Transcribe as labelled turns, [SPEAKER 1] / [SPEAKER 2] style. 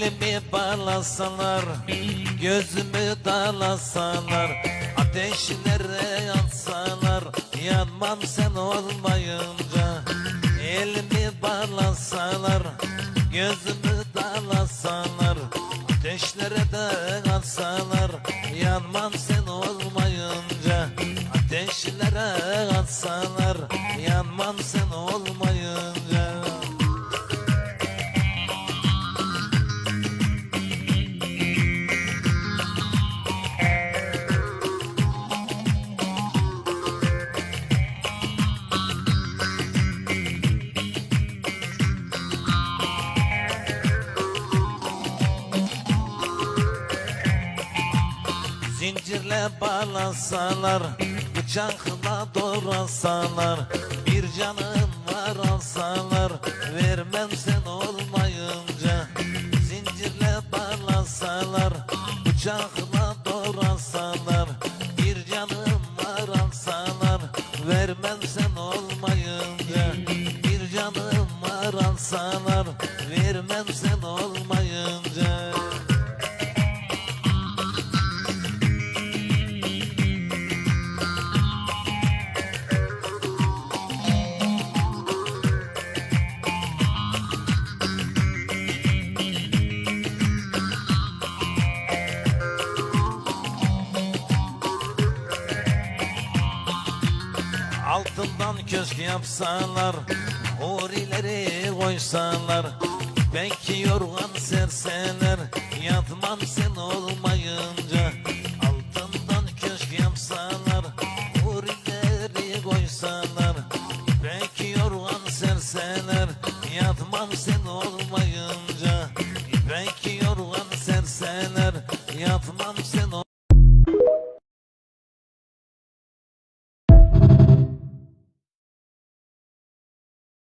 [SPEAKER 1] Elimi bağlasalar, gözümü dalasalar Ateşlere atsalar, yanmam sen olmayınca. Elimi bağlasalar, gözümü dalasalar. Ateşlere de atsalar, yanmam sen olmayınca. Ateşlere atsalar, yanmam sen olmayınca Zincirle bağlasalar Bıçakla doğrasalar Bir canım var alsalar Vermem sen olmayınca. Zincirle bağlasalar Bıçakla doğrasalar Bir canım var alsalar Vermem sen olmayınca. Bir canım var alsalar Vermem sen olmayınca Altından köşk yapsalar Hurileri koysalar Belki yorgan serseler Yatmam sen olmayınca. Altından köşk yapsalar Hurileri koysalar Belki yorgan serseler Yatmam sen olmayınca. Belki yorgan serseler Yatmam sen ol